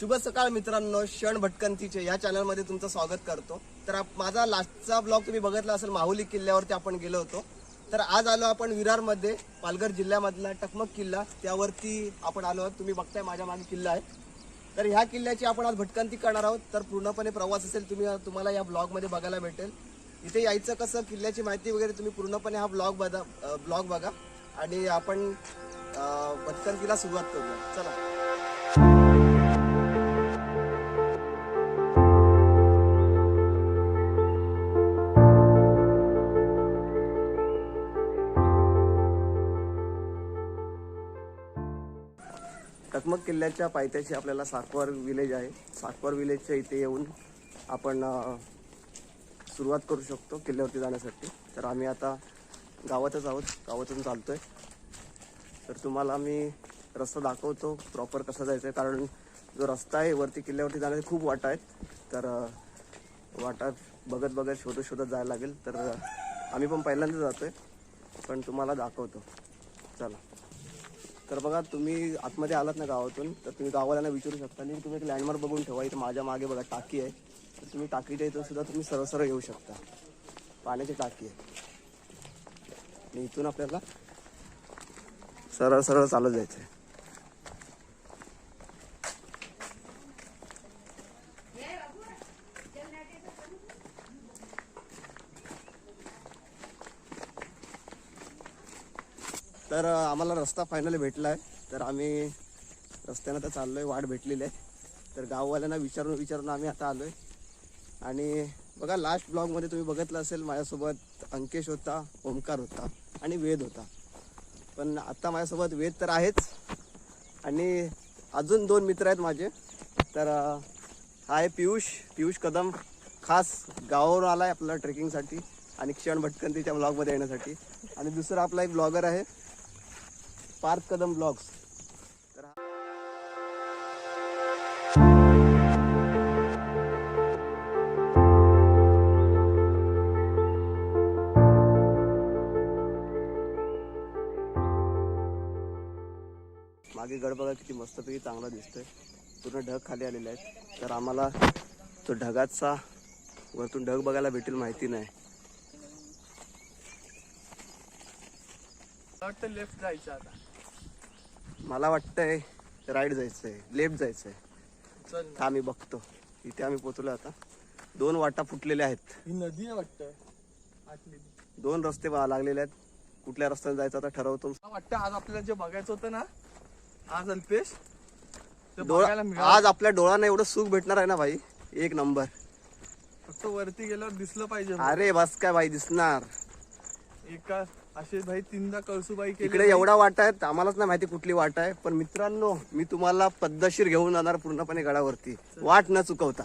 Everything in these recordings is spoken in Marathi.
शुभ सकाळ मित्रांनो क्षण भटकंतीचे या चॅनलमध्ये तुमचं स्वागत करतो. तर माझा लास्टचा ब्लॉग तुम्ही बघितला असेल माहुली किल्ल्यावरती आपण गेलो होतो. तर आज आलो आपण विरारमध्ये पालघर जिल्ह्यामधला टकमक किल्ला. त्यावरती आपण आलो आहोत. तुम्ही बघताय माझ्या मागे किल्ला आहे. तर ह्या किल्ल्याची आपण आज भटकंती करणार आहोत. तर पूर्णपणे प्रवास असेल तुम्ही तुम्हाला या ब्लॉगमध्ये बघायला भेटेल. इथे यायचं कसं किल्ल्याची माहिती वगैरे तुम्ही पूर्णपणे हा ब्लॉग बघा ब्लॉग बघा. आणि आपण भटकंतीला सुरुवात करूया. चला. टकमक किल्ल्याच्या पायथ्याशी आपल्याला साकवार विलेज आहे. साकवार विलेजच्या इथे येऊन आपण सुरुवात करू शकतो किल्ल्यावरती जाण्यासाठी. तर आम्ही आता गावातच आहोत. गावातून चालतो आहे तर तुम्हाला मी रस्ता दाखवतो प्रॉपर कसा जायचं आहे कारण जो रस्ता आहे वरती किल्ल्यावरती जाण्याचे खूप वाटा आहेत. तर वाटा बघत बघत शोधत शोधत जायला लागेल. तर आम्ही पण पहिल्यांदा आहे पण तुम्हाला दाखवतो. चला. तर बघा तुम्ही आतमध्ये आलात ना गावातून तर तुम्ही गावाला विचारू शकता. आणि तुम्ही एक लँडमार्क बघून ठेवा इथं माझ्या मागे बघा टाकी आहे. तर तुम्ही टाकीच्या इथं सुद्धा तुम्ही सरळ सरळ येऊ शकता. पाण्याची टाकी आहे. आणि इथून आपल्याला सरळ सरळ चालत जायचं आहे तर आम्हाला रस्ता फायनली भेटला आहे तर आम्ही रस्त्यानं तर आहे वाट भेटलेली आहे. तर गाववाल्यांना विचारून विचारून आम्ही आता आलो आहे आणि बघा लास्ट ब्लॉगमध्ये तुम्ही बघितलं असेल माझ्यासोबत अंकेश होता ओमकार होता आणि वेद होता. पण आत्ता माझ्यासोबत वेद तर आहेच. आणि अजून दोन मित्र आहेत माझे. तर हा आहे पियुष. पियुष कदम खास गावावरून आला आहे आपला ट्रेकिंगसाठी आणि क्षण भटकंतीच्या ब्लॉगमध्ये येण्यासाठी. आणि दुसरा आपला एक ब्लॉगर आहे. पार्थ कदम ब्लॉग्स. मागे गड बघा किती मस्तपैकी चांगला दिसतोय. पूर्ण ढग खाली आलेले आहेत. तर आम्हाला तो ढगाचा वरतून ढग बघायला भेटेल माहिती नाही. वाटतं लेफ्ट जायचं आता. मला वाटतंय राईट जायचंय लेफ्ट जायचंय. चल ना. आम्ही बघतो. इथे आम्ही पोचलो आता. दोन वाटा फुटलेल्या आहेत. ही नदी आहे वाटतं. आतली. दोन रस्ते वा- लागलेले आहेत. कुठल्या रस्त्याने जायचं आता ठरवतो. मला वाटतं आज आपल्याला जे बघायचं होतं ना आज अल्पेश ते डोळा बघायला मिळालं. आज आपल्या डोळ्यांना एवढं सुख भेटणार आहे ना भाई? एक नंबर. फक्त वरती गेल्यावर दिसलं पाहिजे. अरे बस काय भाई दिसणार. एका असे भाई तीनदा कळसूबाई केली इकडे एवढा वाटा आहे आम्हालाच नाही माहिती कुठली वाट आहे. पण मित्रांनो मी तुम्हाला पद्धतशीर घेऊन जाणार पूर्णपणे गडावरती. वाट न चुकवता.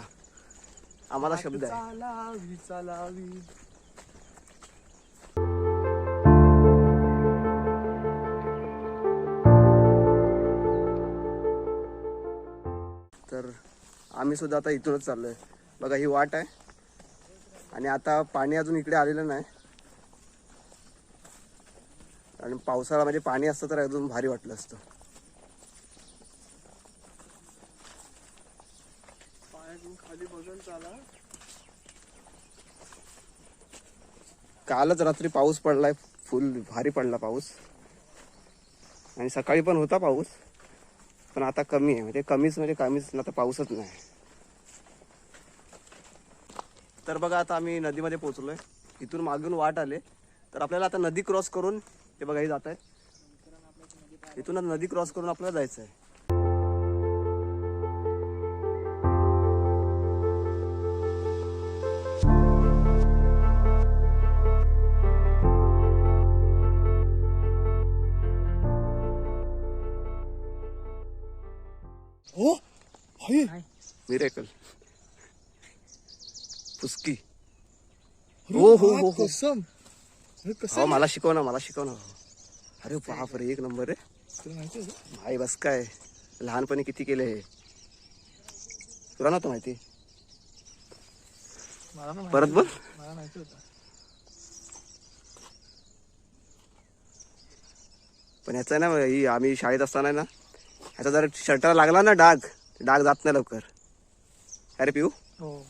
आम्हाला शब्द आहे. चालावी. तर आम्ही सुद्धा आता इथूनच चाललोय. बघा ही वाट आहे. आणि आता पाणी अजून इकडे आलेलं नाही. आणि पावसाळा म्हणजे पाणी असतं तर अजून भारी वाटलं असतं. कालच रात्री पाऊस पडलाय फुल भारी पडला पाऊस. आणि सकाळी पण होता पाऊस पण आता कमी आहे. म्हणजे कमीच म्हणजे कमीच आता पाऊसच नाही. तर बघा आता आम्ही नदीमध्ये पोहोचलोय. इथून मागून वाट आले. तर आपल्याला आता नदी क्रॉस करून ते बघा हे जात आहे इथून आता नदी क्रॉस करून आपल्याला जायचं आहे. हो? मिरेकल. पुस्की. हो हो हो हो. कसम. अरे कसं हो मला शिकव ना मला शिकव ना. अरे बाप रे एक नंबर आहे. तुला माहिती आहे का? भाई बस काय? लहानपणी किती केले हे? तुला नव्हतं माहिती? मला ना परत बोल. माहिती- मला माहिती होतं. पण ह्याचा ना ही आम्ही शाळेत असताना ना ह्याचा जर शर्टाला लागला ना डाग डाग जात नाही लवकर. अरे पिऊ. हो.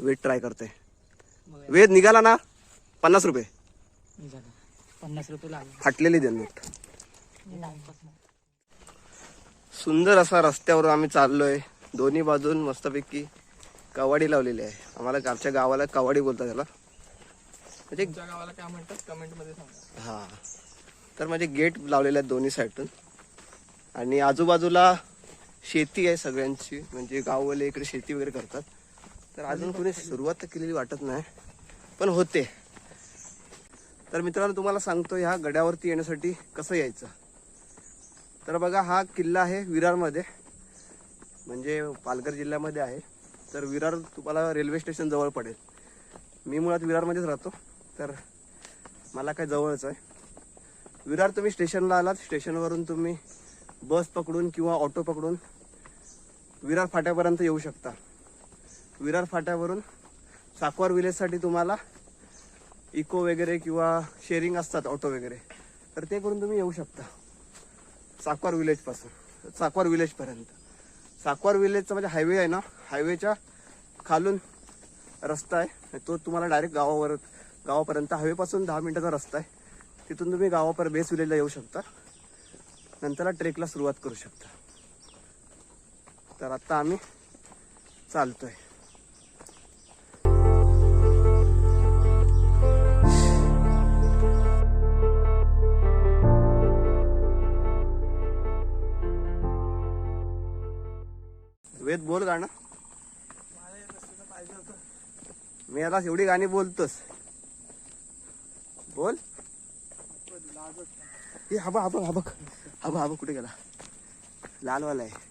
वेट ट्राय करते. वेद निघाला ना पन्नास रुपये. पन्नास रुपये फाटलेली दे नोट सुंदर असा रस्त्यावर आम्ही चाललोय. दोन्ही बाजून मस्तपैकी कवाडी लावलेली आहे. आम्हाला आमच्या गावाला कवाडी बोलतात त्याला. म्हणजे गावाला काय म्हणतात? कमेंटमध्ये सांगा. हा. तर म्हणजे गेट लावलेले आहेत दोन्ही साईडून आणि आजूबाजूला शेती आहे सगळ्यांची. म्हणजे गाववाले इकडे शेती वगैरे करतात. तर अजून कोणी सुरुवात तर केलेली वाटत नाही पण होते. तर मित्रांनो तुम्हाला सांगतो ह्या गड्यावरती येण्यासाठी कसं यायचं? तर बघा हा किल्ला आहे विरारमध्ये म्हणजे पालघर जिल्ह्यामध्ये आहे. तर विरार तुम्हाला रेल्वे स्टेशन जवळ पडेल. मी मुळात विरारमध्येच राहतो तर मला काय जवळच आहे. विरार तुम्ही स्टेशनला आलात स्टेशनवरून तुम्ही बस पकडून किंवा ऑटो पकडून विरार फाट्यापर्यंत येऊ शकता. विरार फाट्यावरून साकवार विलेजसाठी तुम्हाला इको वगैरे किंवा शेअरिंग असतात ऑटो वगैरे. तर ते करून तुम्ही येऊ शकता. साकवार विलेजपासून साकवार विलेजपर्यंत साकवार विलेजचा म्हणजे हायवे आहे ना? हायवेच्या खालून रस्ता आहे. तो तुम्हाला डायरेक्ट गावावर गावापर्यंत हायवेपासून दहा मिनिटाचा रस्ता आहे. तिथून तुम्ही गावापर बेस विलेजला येऊ शकता. नंतरला ट्रेकला सुरुवात करू शकता. तर आत्ता आम्ही चालतो आहे वेद बोल गाणं. मी आता एवढी गाणी बोलतोस. बोल. ए हा बघ हा बघ हा बघ. हा बघ हा बघ कुठे गेला? लालवाला आहे.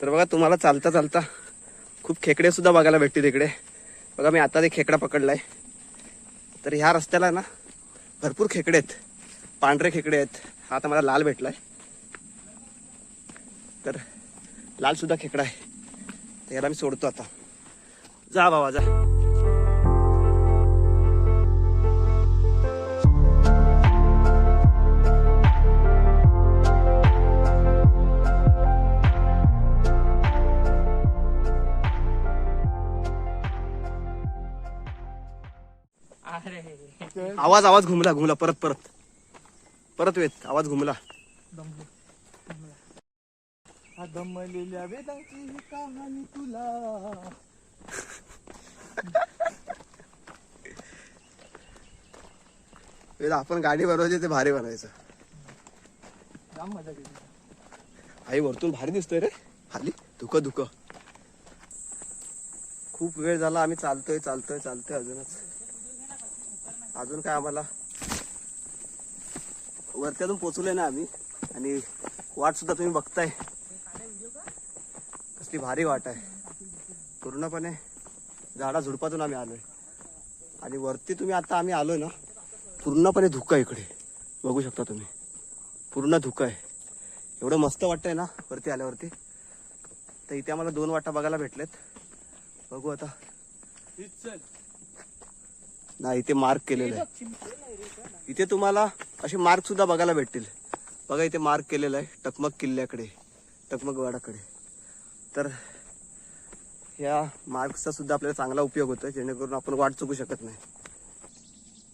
तर बघा तुम्हाला चालता चालता खूप खेकडे सुद्धा बघायला भेटतील इकडे. बघा मी आता ते खेकडा पकडलाय. तर ह्या रस्त्याला ना भरपूर खेकडे आहेत. पांढरे खेकडे आहेत. हा आता मला लाल भेटलाय. तर लाल सुद्धा खेकडा आहे. तर याला मी सोडतो आता. जा बाबा जा. अरे. आवाज आवाज घुमला घुमला परत परत. परत वेत आवाज घुमला. दमले दमलेल्या वेदांची कहाणी तुला. वेद आपण गाडी बनवायची ते भारी बनायचं जाम मजा केली. आई वरतून भारी दिसतोय रे. खाली धुकं धुकं. खूप वेळ झाला आम्ही चालतोय चालतोय चालतोय अजूनच. अजून काय आम्हाला? वरत्यातून पोचलोय ना आम्ही. आणि वाट सुद्धा तुम्ही बघताय. कसली भारी वाट आहे. पूर्णपणे झाडा झुडपातून आम्ही आलोय. आणि वरती तुम्ही आता आम्ही आलोय ना पूर्णपणे धुकं आहे इकडे. बघू शकता तुम्ही. पूर्ण धुकं आहे. एवढं मस्त वाटतंय ना वरती आल्यावरती. तर इथे आम्हाला दोन वाटा बघायला भेटलेत. बघू आता. नाही इथे मार्क केलेलं आहे. इथे तुम्हाला असे मार्क सुद्धा बघायला भेटतील. बघा इथे मार्क केलेला आहे टकमक किल्ल्याकडे टकमकवाडाकडे तर ह्या मार्क्सचा सुद्धा आपल्याला चांगला उपयोग होतो जेणेकरून आपण वाट चुकू शकत नाही.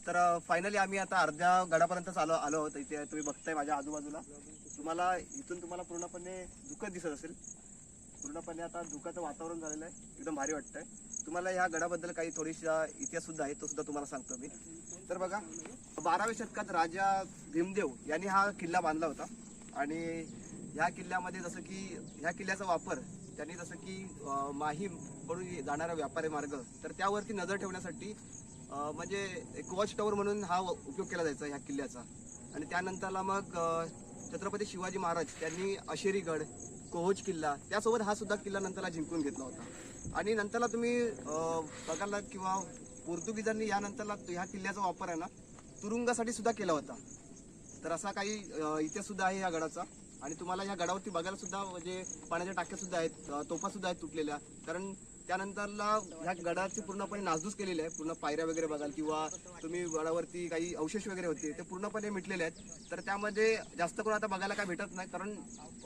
तर फायनली आम्ही आता अर्ध्या गडापर्यंत आलो आलो आहोत. इथे तुम्ही बघताय माझ्या आजूबाजूला. तुम्हाला इथून तुम्हाला पूर्णपणे धुकं दिसत असेल. पूर्णपणे आता धुकाचं वातावरण झालेलं आहे. एकदम भारी वाटतंय. तुम्हाला ह्या गडाबद्दल काही थोडीशा इतिहास सुद्धा आहे तो सुद्धा तुम्हाला सांगतो मी. तर बघा बाराव्या शतकात राजा भीमदेव यांनी हा किल्ला बांधला होता. आणि ह्या किल्ल्यामध्ये जसं की ह्या किल्ल्याचा वापर त्यांनी जसं की माहीमकडून जाणारा व्यापारी मार्ग तर त्यावरती नजर ठेवण्यासाठी म्हणजे एक वॉच टॉवर म्हणून हा उपयोग केला जायचा ह्या किल्ल्याचा. आणि त्यानंतरला मग छत्रपती शिवाजी महाराज त्यांनी अशेरीगड कोहोज किल्ला त्यासोबत हा सुद्धा किल्ला नंतरला जिंकून घेतला होता. आणि नंतरला तुम्ही अं, बघायला किंवा पोर्तुगीजांनी यानंतरला ह्या किल्ल्याचा वापर आहे ना तुरुंगासाठी सुद्धा केला होता. तर असा काही इतिहास सुद्धा आहे या गडाचा. आणि तुम्हाला या गडावरती बघायला सुद्धा म्हणजे पाण्याच्या टाक्या सुद्धा आहेत तोफा सुद्धा आहेत तुटलेल्या. कारण त्यानंतरला ह्या गडाची पूर्णपणे नासधूस केलेली आहे. पूर्ण पायऱ्या वगैरे बघाल किंवा तुम्ही गडावरती काही अवशेष वगैरे होते ते पूर्णपणे मिटलेले आहेत. तर त्यामध्ये जास्त करून आता बघायला काय भेटत नाही कारण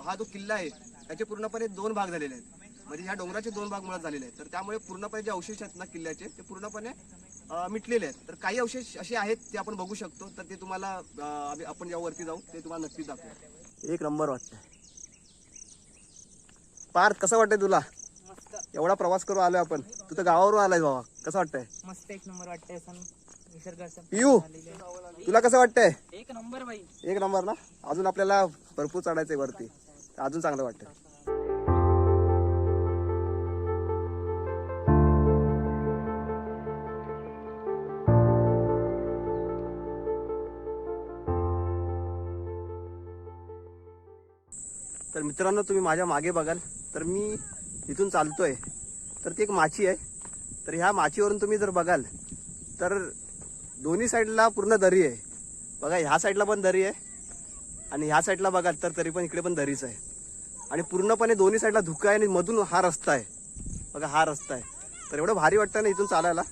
हा जो किल्ला आहे त्याचे पूर्णपणे दोन भाग झालेले आहेत. म्हणजे ह्या डोंगराचे दोन भाग मुळात झालेले आहेत. तर त्यामुळे पूर्णपणे जे अवशेष आहेत ना किल्ल्याचे ते पूर्णपणे मिटलेले आहेत. तर काही अवशेष असे आहेत ते आपण बघू शकतो. तर ते तुम्हाला आपण जेव्हा वरती जाऊ. ते तुम्हाला नक्कीच दाखवू. एक नंबर वाटतंय. पार्थ कसं वाटतंय तुला? मस्त. एवढा प्रवास करून आलोय आपण. तू तर गावावरून आलाय बाबा. कसं वाटतंय? मस्त एक नंबर वाटतंय पियू तुला कसं वाटतंय? एक नंबर बाई. एक नंबर ना? अजून आपल्याला भरपूर चढायचंय वरती. अजून चांगलं वाटतंय. मित्रांनो तुम्ही माझ्या मागे बघाल. तर मी इथून चालतोय. तर ती एक माची आहे. तर ह्या माचीवरून तुम्ही जर बघाल तर दोन्ही साईडला पूर्ण दरी आहे. बघा ह्या साईडला पण दरी आहे आणि ह्या साईडला बघाल तर तरी पण इकडे पण दरीच आहे. आणि पूर्णपणे दोन्ही साईडला धुका आहे आणि मधून हा रस्ता आहे. बघा हा रस्ता आहे. तर एवढं भारी वाटतं ना इथून चालायला?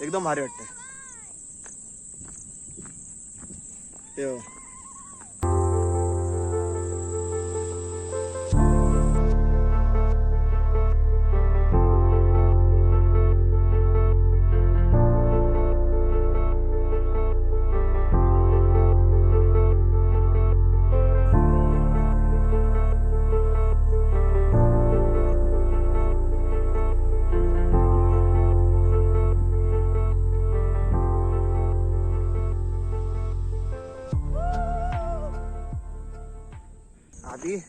एकदम भारी वाटतंय. होती.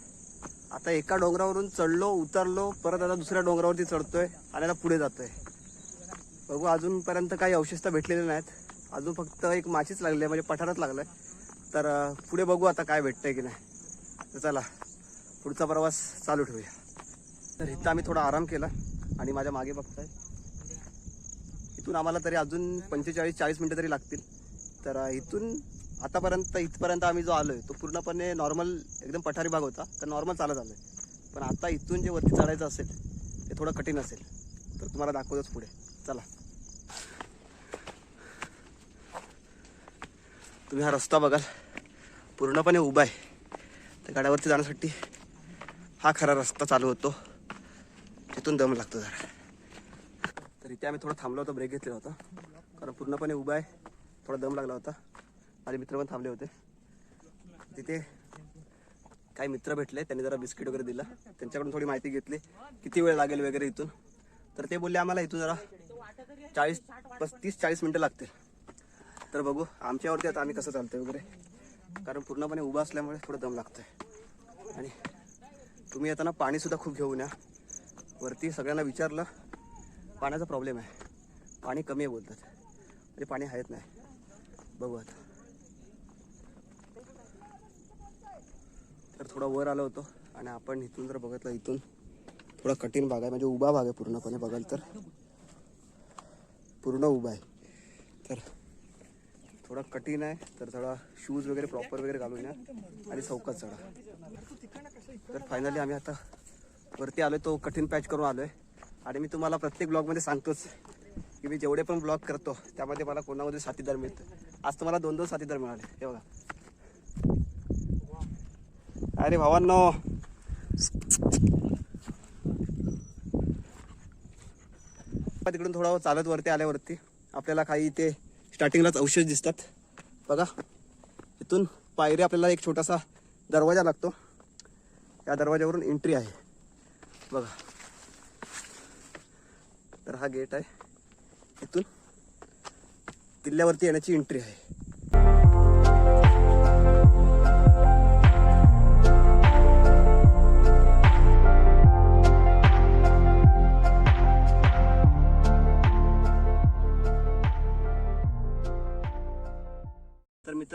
आता एका डोंगरावरून चढलो उतरलो परत आता दुसऱ्या डोंगरावरती चढतोय आणि आता पुढे जातोय. बघू अजूनपर्यंत काही अवशेष तर भेटलेले नाहीत. अजून फक्त एक माचीच लागली आहे म्हणजे पठारच आहे तर पुढे बघू आता काय भेटतंय की नाही. तर चला पुढचा प्रवास चालू ठेवूया. तर इथं आम्ही थोडा आराम केला आणि माझ्या मागे बघताय. इथून आम्हाला तरी अजून पंचेचाळीस चाळीस मिनटं तरी लागतील. तर इथून आतापर्यंत इथपर्यंत आम्ही जो आलोय तो पूर्णपणे नॉर्मल एकदम पठारी भाग होता. तर नॉर्मल चालत आलोय. पण आता इथून जे वरती चढायचं असेल ते थोडं कठीण असेल. तर तुम्हाला दाखवतोच पुढे. चला. तुम्ही हा रस्ता बघाल. पूर्णपणे उभा आहे. त्या गाड्यावरती जाण्यासाठी हा खरा रस्ता चालू होतो. तिथून दम लागतो जरा. तर इथे आम्ही थोडं थांबलो होतो ब्रेक घेतलेला होता. कारण पूर्णपणे उभा आहे. थोडा दम लागला होता. माझे मित्र पण थांबले होते. तिथे काही मित्र भेटले त्यांनी जरा बिस्किट वगैरे दिलं. त्यांच्याकडून थोडी माहिती घेतली किती वेळ लागेल वगैरे इथून. तर ते बोलले आम्हाला इथून जरा चाळीस पस्तीस चाळीस मिनटं लागतील. तर बघू आमच्यावरती आता आम्ही कसं चालतंय वगैरे. कारण पूर्णपणे उभा असल्यामुळे थोडं दम लागतंय. आणि तुम्ही येताना पाणीसुद्धा खूप घेऊन या. वरती सगळ्यांना विचारलं पाण्याचा प्रॉब्लेम आहे. पाणी कमी आहे बोलतात. म्हणजे पाणी आहेत नाही. बघू आता. तर थोडा वर आलो होतो आणि आपण इथून जर बघितलं इथून थोडा कठीण भाग आहे. म्हणजे उभा भाग आहे पूर्णपणे बघाल तर. पूर्ण उभा आहे. तर थोडा कठीण आहे तर थोडा शूज वगैरे प्रॉपर वगैरे घालून या आणि चौकात चढा. तर फायनली आम्ही आता वरती आलोय तो कठीण पॅच करून आलोय. आणि मी तुम्हाला प्रत्येक ब्लॉगमध्ये सांगतोच की मी जेवढे पण ब्लॉग करतो त्यामध्ये मला कोणामध्ये साथीदार मिळतं. आज तुम्हाला दोन दोन साथीदार मिळाले. हे बघा. अरे भावांनो. तिकडून थोडं चालत वरती आल्यावरती आपल्याला काही इथे स्टार्टिंगलाच अवशेष दिसतात. बघा इथून पायरी आपल्याला एक छोटासा दरवाजा लागतो. या दरवाजावरून एंट्री आहे. बघा. तर हा गेट आहे. इथून किल्ल्यावरती येण्याची एंट्री आहे.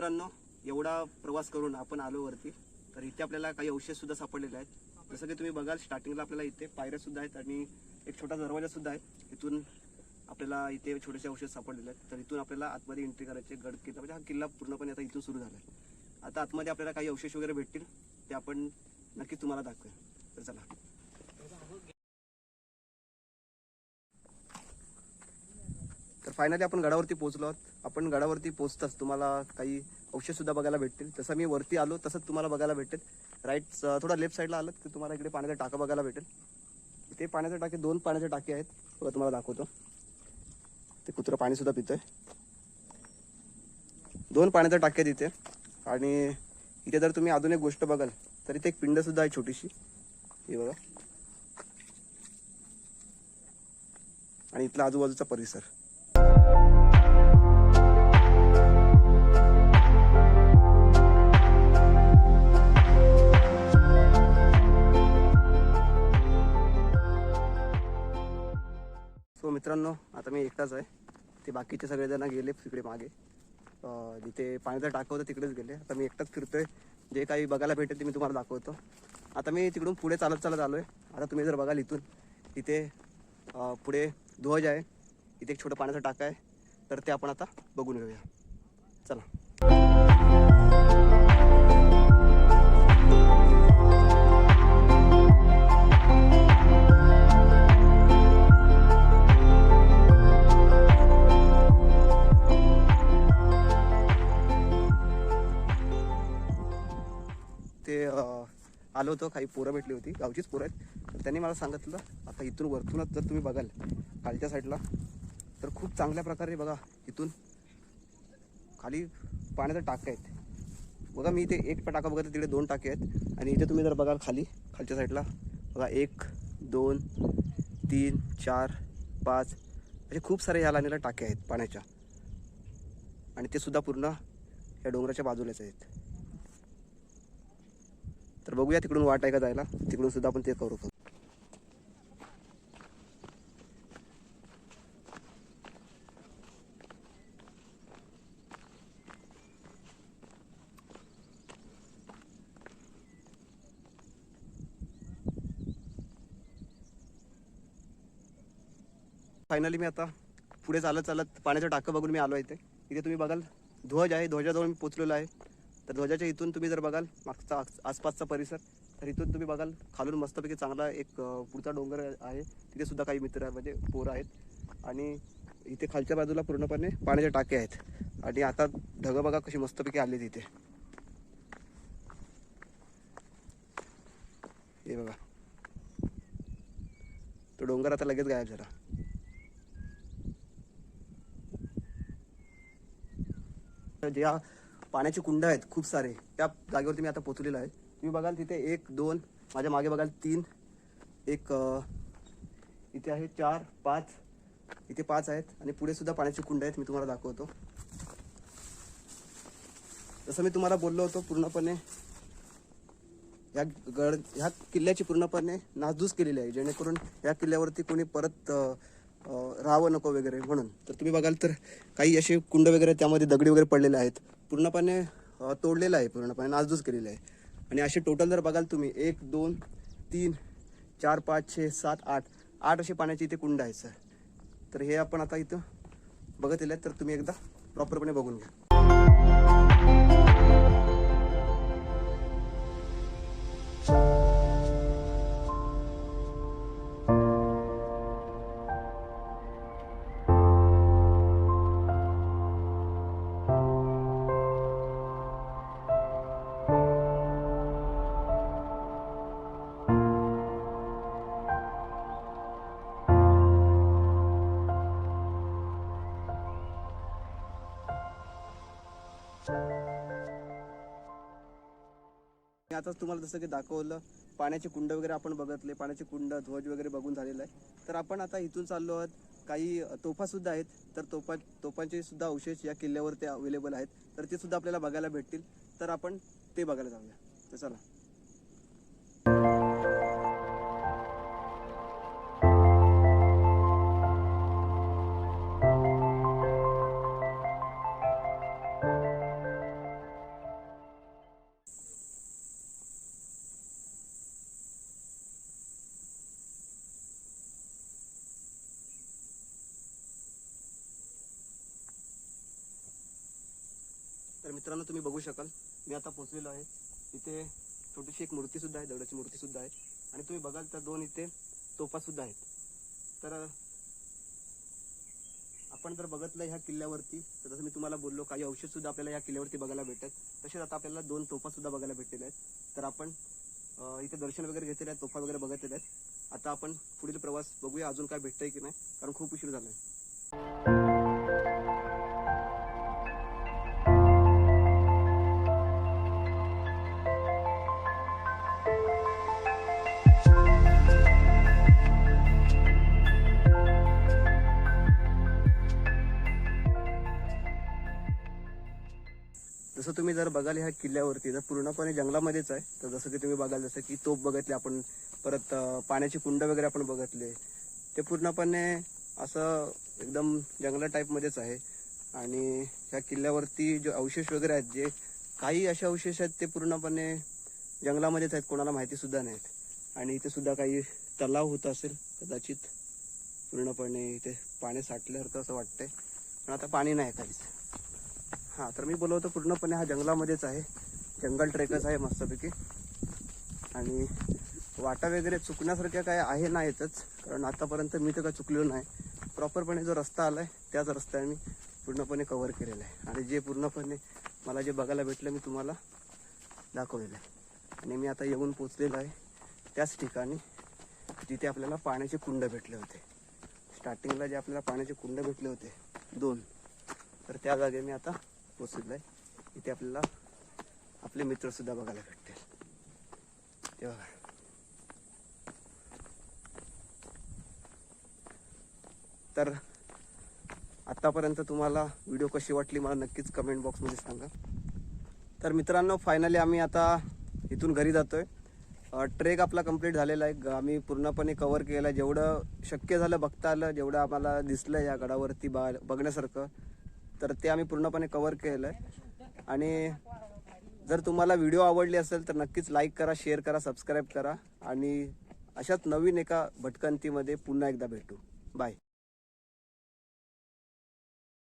मित्रांनो एवढा प्रवास करून आपण आलो वरती तर इथे आपल्याला काही औषध सुद्धा सापडलेले आहेत. जसं की तुम्ही बघाल स्टार्टिंगला आपल्याला इथे पायऱ्या सुद्धा आहेत आणि एक छोटा दरवाजा सुद्धा आहे. इथून आपल्याला इथे छोटेसे औषध सापडलेले आहेत. तर इथून आपल्याला आतमध्ये एंट्री करायचे गड किल्ला म्हणजे हा किल्ला पूर्णपणे आता इथून सुरू झाला आहे आता आतमध्ये आपल्याला काही औषध वगैरे भेटतील ते आपण नक्कीच तुम्हाला दाखवेल तर चला. तर फायनली आपण गडावरती पोहोचलो आहोत. आपण गडावरती पोहोचताच तुम्हाला काही औषधसुद्धा बघायला भेटतील. तसं मी वरती आलो तसंच तुम्हाला बघायला भेटेल. राईट थोडा लेफ्ट साईडला आलं तर तुम्हाला इकडे पाण्याचा टाका बघायला भेटेल. इथे पाण्याचे टाके दोन पाण्याचे टाके आहेत. बघा तुम्हाला दाखवतो. ते कुत्रं पाणीसुद्धा पितोय. दोन पाण्याचे टाके आहेत इथे. आणि इथे जर तुम्ही अजून एक गोष्ट बघाल तर इथे एक पिंडसुद्धा आहे छोटीशी. हे बघा. आणि इथला आजूबाजूचा परिसर. मित्रांनो आता मी एकटाच आहे. ते बाकीचे सगळेजण गेले तिकडे मागे. जिथे पाणी टाकं होतं तिकडेच गेले. आता मी एकटाच फिरतोय. जे काही बघायला भेटेल ते मी तुम्हाला दाखवतो. आता मी तिकडून पुढे चालत चालत आलो आहे आता तुम्ही जर बघाल इथून इथे पुढे ध्वज आहे इथे एक छोटं पाण्याचा टाका आहे. तर ते आपण आता बघून घेऊया. चला. ते आलो होतो. काही पोरं भेटली होती. गावचीच पोरं आहेत. तर त्यांनी मला सांगितलं आता इथून वरतूनच जर तुम्ही बघाल खालच्या साईडला तर खूप चांगल्या प्रकारे बघा इथून खाली पाण्याचा टाके आहेत. बघा मी इथे एक टाका बघा तिकडे दोन टाके आहेत. आणि इथे तुम्ही जर बघाल खाली खालच्या साईडला बघा एक दोन तीन चार पाच असे खूप सारे ह्या लाईनीला टाके आहेत पाण्याच्या. आणि ते सुद्धा पूर्ण या डोंगराच्या बाजूलाच आहेत. तर बघूया तिकडून वाट आहे का जायला. तिकडून सुद्धा आपण ते करू फायनली मी आता पुढे चालत चालत पाण्याचं टाकं बघून मी आलो इथे. इथे तुम्ही बघाल ध्वज आहे. ध्वजाजवळ मी पोचलेलो आहे. तर ध्वजाच्या इथून तुम्ही जर बघाल मागचा आसपासचा परिसर तर इथून तुम्ही बघाल खालून मस्तपैकी चांगला एक पुढचा डोंगर आहे. तिथे सुद्धा काही मित्र म्हणजे पोरं आहेत. आणि इथे खालच्या बाजूला पूर्णपणे पाण्याचे टाके आहेत. आणि आता ढगं बघा कशी मस्तपैकी आली तिथे हे बघा. तो डोंगर आता लगेच गायब जरा ज्या पाण्याची कुंड आहेत खूप सारे. त्या जागेवरती मी आता पोचलेलो आहे. तुम्ही बघाल तिथे एक दोन माझ्या मागे बघाल तीन एक इथे आहे चार पाच इथे पाच आहेत आणि पुढे सुद्धा पाण्याची कुंड आहेत मी तुम्हाला दाखवतो. जसं मी तुम्हाला बोललो होतो पूर्णपणे या गड ह्या किल्ल्याची पूर्णपणे नासधूस केलेली आहे जेणेकरून या किल्ल्यावरती कोणी परत राहावं नको वगैरे म्हणून. तर तुम्ही बघाल तर काही असे कुंड वगैरे त्यामध्ये दगडी वगैरे पडलेले आहेत. पूर्णपणे तोडलेलं आहे पूर्णपणे नासधूस केलेलं आहे. आणि असे टोटल जर बघाल तुम्ही एक दोन तीन चार पाच छे सात आठ आठ असे पाण्याचे इथे कुंड आहेत सर. तर हे आपण आता इथं बघत येईल तर तुम्ही एकदा प्रॉपरपणे बघून घ्या. मी आताच तुम्हाला जसं की दाखवलं पाण्याचे कुंड वगैरे आपण बघतले पाण्याचे कुंड ध्वज वगैरे बघून झालेलं आहे. तर आपण आता इथून चाललो आहोत. काही तोफासुद्धा आहेत. तर तोफा तोफांचे सुद्धा अवशेष या किल्ल्यावरती अवेलेबल आहेत. तर ते सुद्धा आपल्याला बघायला भेटतील. तर आपण ते बघायला जाऊया. तर चला. मित्रांनो तुम्ही बघू शकाल मी आता पोचलेलो आहे. इथे छोटीशी एक मूर्ती सुद्धा आहे दगडाची मूर्ती सुद्धा आहे. आणि तुम्ही बघाल तर दोन इथे तोफा सुद्धा आहेत. तर आपण जर बघितलं ह्या किल्ल्यावरती तर जसं मी तुम्हाला बोललो काही औषध सुद्धा आपल्याला या किल्ल्यावरती बघायला भेटतात. तसेच आता आपल्याला दोन तोफा सुद्धा बघायला भेटलेल्या आहेत. तर आपण इथे दर्शन वगैरे घेतलेले आहेत तोफा वगैरे बघितलेल्या आहेत. आता आपण पुढील प्रवास बघूया अजून काय भेटतंय की नाही कारण खूप उशीर झालाय. जसं तुम्ही जर बघाल ह्या किल्ल्यावरती तर पूर्णपणे जंगलामध्येच आहे तर जसं की तुम्ही बघाल जसं की तोप बघितले आपण परत पाण्याची कुंड वगैरे आपण बघितले ते पूर्णपणे असं एकदम जंगला टाईपमध्येच आहे. आणि ह्या किल्ल्यावरती जे अवशेष वगैरे आहेत जे काही असे अवशेष आहेत ते पूर्णपणे जंगलामध्येच आहेत कोणाला माहिती सुद्धा नाहीत. आणि इथे सुद्धा काही तलाव होत असेल कदाचित पूर्णपणे इथे पाणी साठल्यासारखं असं वाटतंय. पण आता पाणी नाही काहीच. हा तर मी बोलवतो पूर्णपणे हा जंगलामध्येच आहे. जंगल ट्रेकच आहे मस्तपैकी. आणि वाटा वगैरे चुकण्यासारख्या काय आहे ना येतच कारण आतापर्यंत मी तर काय चुकलेलो नाही. प्रॉपरपणे जो रस्ता आलाय त्याच रस्त्याने मी पूर्णपणे कव्हर केलेला आहे. आणि जे पूर्णपणे मला जे बघायला भेटलं मी तुम्हाला दाखवलेलं आहे. आणि मी आता येऊन पोचलेलो आहे त्याच ठिकाणी जिथे आपल्याला पाण्याचे कुंड भेटले होते. स्टार्टिंगला जे आपल्याला पाण्याचे कुंड भेटले होते दोन तर त्या जागे मी आता पोचलेलो आहे इथे आपल्याला आपले मित्र सुद्धा बघायला भेटतील. ते बघा. तर आतापर्यंत तुम्हाला व्हिडिओ कशी वाटली मला नक्कीच कमेंट बॉक्समध्ये सांगा. तर मित्रांनो फायनली आम्ही आता इथून घरी जातोय. ट्रेक आपला कंप्लीट झालेला आहे. आम्ही पूर्णपणे कवर केलं. आहे जेवढं शक्य झालं बघता आलं जेवढं आम्हाला दिसलं या गडावरती बा बघण्यासारखं तर ते आम्ही पूर्णपणे कवर केलं आहे आणि जर तुम्हाला व्हिडिओ आवडली असेल तर नक्कीच लाईक करा शेअर करा सबस्क्राईब करा. आणि अशाच नवीन एका भटकंतीमध्ये पुन्हा एकदा भेटू. बाय